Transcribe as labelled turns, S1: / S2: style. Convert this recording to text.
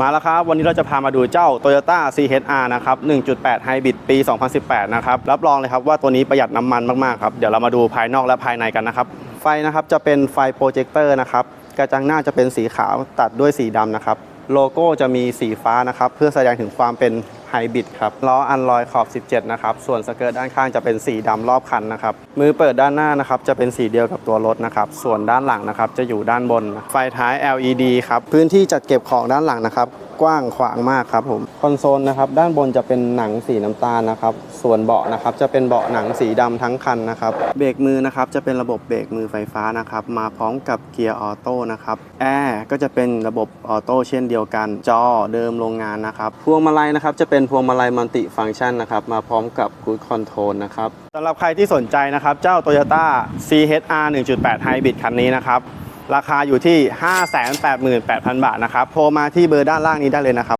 S1: มาแล้วครับ วันนี้เราจะพามาดูเจ้า Toyota CHR นะครับ 1.8 Hybrid ปี 2018 นะครับ รับรองเลยครับว่าตัวนี้ประหยัดน้ำมันมาก ๆ ครับ เดี๋ยวเรามาดูภายนอกและภายในกันนะครับ ไฟนะครับจะเป็นไฟโปรเจคเตอร์นะครับ กระจังหน้าจะเป็นสีขาวตัดด้วยสีดำนะครับ โลโก้จะมีสีฟ้านะครับ เพื่อแสดงถึงความเป็น ไฮบริดครับล้ออันลอยขอบ 17 นะครับ ส่วนสเกิร์ตด้านข้างจะเป็นสีดำรอบคันนะครับ มือเปิดด้านหน้านะครับจะเป็นสีเดียวกับตัวรถนะครับ ส่วนด้านหลังนะครับจะอยู่ด้านบน ไฟท้าย LED ครับ พื้นที่จัดเก็บของด้านหลังนะครับ กว้างขวางมากครับผม คอนโซลนะครับด้านบนจะเป็นหนังสีน้ำตาลนะครับ ส่วนเบาะนะครับจะเป็นเบาะหนังสีดำทั้งคันนะครับ เบรกมือนะครับจะเป็นระบบเบรกมือไฟฟ้านะครับ มาพร้อมกับเกียร์ออโต้นะครับ แอร์ก็จะเป็นระบบออโต้เช่นเดียวกัน จอเดิมโรงงานนะครับ พวงมาลัยนะครับจะเป็น็นพวงมาลัยมัลติฟังก์ชันนะครับ มาพร้อมกับ Cruise Control นะครับสำหรับใครที่สนใจนะครับ เจ้า Toyota CHR 1.8 Hybrid คันนี้นะครับ ราคาอยู่ที่ 588,000 บาทนะครับ โทรมาที่เบอร์ด้านล่างนี้ได้เลยนะครับ